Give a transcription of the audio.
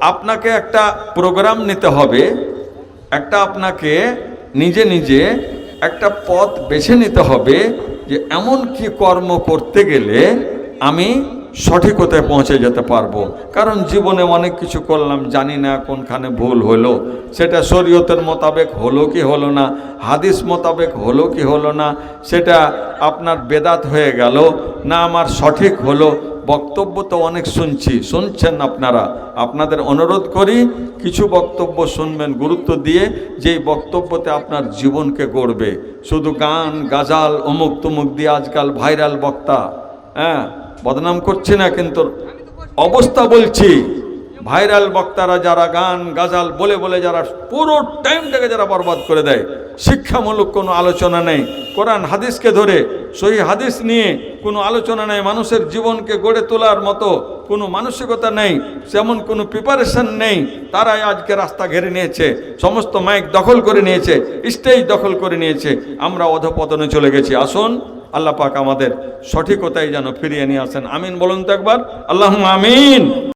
আপনাকে একটা প্রোগ্রাম নিতে হবে। একটা আপনাকে নিজে নিজে একটা পথ বেছে নিতে হবে যে এমন কি কর্ম করতে গেলে আমি সঠিকতায় পৌঁছে যেতে পারব। কারণ জীবনে অনেক কিছু করলাম, জানি না কোনখানে ভুল হলো। সেটা শরীয়তের মোতাবেক হলো কি হলো না, হাদিস মোতাবেক হলো কি হলো না, সেটা আপনার বেদাত হয়ে গেল, না আমার সঠিক হলো বক্তব্য তো অনেক শুনছি, শুনছেন আপনারা। আপনাদের অনুরোধ করি, কিছু বক্তব্য শুনবেন, গুরুত্ব দিয়ে যেই বক্তব্যতে আপনার জীবনকে গড়বে। শুধু গান, গাজাল, অমুক তুমুক দিয়ে আজকাল ভাইরাল বক্তা। হ্যাঁ বদনাম করছি না কিন্তু অবস্থা বলছি। ভাইরাল বক্তারা যারা গান, গাজাল বলে বলে যারা পুরো টাইমটাকে যারা বরবাদ করে দেয়, শিক্ষামূলক কোনো আলোচনা নেই। কোরআন হাদিসকে ধরে, সহি হাদিস নিয়ে কোনো আলোচনা নেই। মানুষের জীবনকে গড়ে তোলার মতো কোনো মানসিকতা নেই, সেমন কোনো প্রিপারেশন নেই। তারাই আজকে রাস্তা ঘেরে নিয়েছে, সমস্ত মাইক দখল করে নিয়েছে স্টেজ দখল করে নিয়েছে। আমরা অধপতনে চলে গেছি। আসুন, আল্লাহ পাক আমাদের সঠিকতাই যেন ফিরিয়ে নিয়ে আসেন। আমিন বলুন তো একবার। আল্লাহ আমিন।